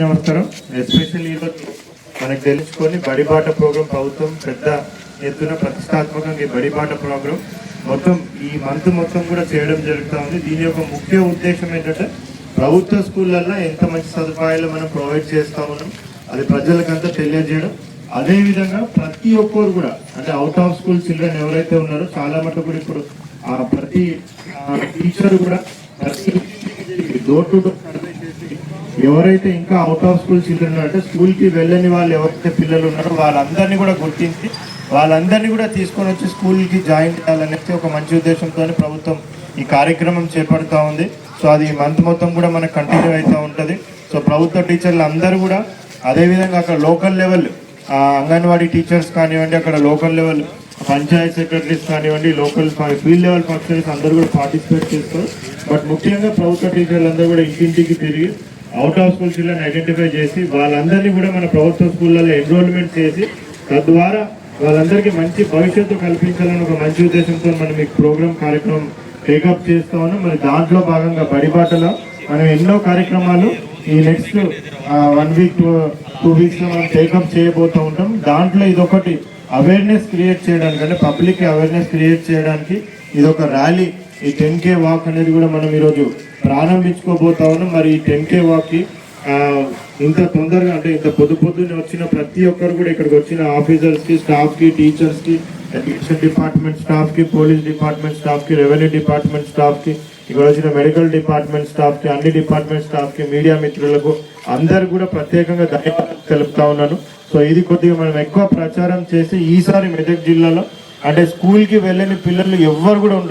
నమస్కారం ఎస్పెషల్లీ ఈరోజు మనకు తెలుసుకొని బడిబాట ప్రోగ్రాం ప్రభుత్వం పెద్ద ఎత్తున ప్రతిష్టాత్మకంగా ఈ బడిబాట ప్రోగ్రాం మొత్తం ఈ మంత్ మొత్తం కూడా చేయడం జరుగుతూ ఉంది. దీని యొక్క ముఖ్య ఉద్దేశం ఏంటంటే ప్రభుత్వ స్కూళ్ళల్లో ఎంత మంచి సదుపాయాలు మనం ప్రొవైడ్ చేస్తా ఉన్నాం అది ప్రజలకంతా తెలియజేయడం. అదేవిధంగా ప్రతి ఒక్కరు కూడా అంటే అవుట్ ఆఫ్ స్కూల్ చిల్డ్రన్ ఎవరైతే ఉన్నారో చాలా మటుకు కూడా ఇప్పుడు ఆ ప్రతి టీచర్ కూడా ప్రతి డోర్ టు డోర్ ఎవరైతే ఇంకా అవుట్ ఆఫ్ స్కూల్ చిల్డ్రన్ ఉన్నారో అంటే వెళ్ళని వాళ్ళు ఎవరైతే పిల్లలు ఉన్నారో వాళ్ళందరినీ కూడా గుర్తించి వాళ్ళందరినీ కూడా తీసుకొని వచ్చి స్కూల్కి జాయిన్ చేయాలనేసి ఒక మంచి ఉద్దేశంతో ప్రభుత్వం ఈ కార్యక్రమం చేపడుతూ ఉంది. సో అది ఈ మంత్ మొత్తం కూడా మనకు కంటిన్యూ అవుతూ ఉంటుంది. సో ప్రభుత్వ టీచర్లు అందరూ కూడా అదేవిధంగా అక్కడ లోకల్ లెవెల్ అంగన్వాడీ టీచర్స్ కానివ్వండి అక్కడ లోకల్ లెవెల్ పంచాయత్ సెక్రటరీస్ కానివ్వండి లోకల్ ఫీల్డ్ లెవెల్ ఫంక్షన్స్ అందరూ కూడా పార్టిసిపేట్ చేస్తారు. బట్ ముఖ్యంగా ప్రభుత్వ టీచర్లు అందరూ కూడా ఇంటింటికి తిరిగి out of school children identify చేసి వాళ్ళందరినీ కూడా మన ప్రభుత్వ స్కూళ్ళలో ఎన్రోల్మెంట్ చేసి తద్వారా వాళ్ళందరికీ మంచి భవిష్యత్తు కల్పించాలని ఒక మంచి ఉద్దేశంతో మనం ఈ ప్రోగ్రామ్ కార్యక్రమం టేకప్ చేస్తా ఉన్నాం. మరి దాంట్లో భాగంగా బడిబాటలో మనం ఎన్నో కార్యక్రమాలు ఈ next one week two two మనం టేకప్ చేయబోతూ ఉంటాం. దాంట్లో ఇదొకటి అవేర్నెస్ క్రియేట్ చేయడానికి అంటే పబ్లిక్ అవేర్నెస్ క్రియేట్ చేయడానికి ఇది ఒక ర్యాలీ ఈ టెన్ కే వాక్ అనేది కూడా మనం ఈరోజు ప్రారంభించుకోబోతా ఉన్నాం మరి ఈ టెన్ కే వాక్కి ఇంత తొందరగా అంటే ఇంత పొద్దు పొద్దున్నే వచ్చిన ప్రతి ఒక్కరు కూడా ఇక్కడికి వచ్చిన ఆఫీసర్స్కి స్టాఫ్కి టీచర్స్కి ఎడ్యుకేషన్ డిపార్ట్మెంట్ స్టాఫ్కి పోలీస్ డిపార్ట్మెంట్ స్టాఫ్కి రెవెన్యూ డిపార్ట్మెంట్ స్టాఫ్కి ఇక్కడ వచ్చిన మెడికల్ డిపార్ట్మెంట్ స్టాఫ్కి అన్ని డిపార్ట్మెంట్ స్టాఫ్కి మీడియా మిత్రులకు అందరు కూడా ప్రత్యేకంగా ధన్యవాదాలు తెలుపుతా ఉన్నాను. సో ఇది కొద్దిగా మనం ఎక్కువ ప్రచారం చేసి ఈసారి మెదక్ జిల్లాలో అంటే స్కూల్కి వెళ్ళని పిల్లలు ఎవ్వరు కూడా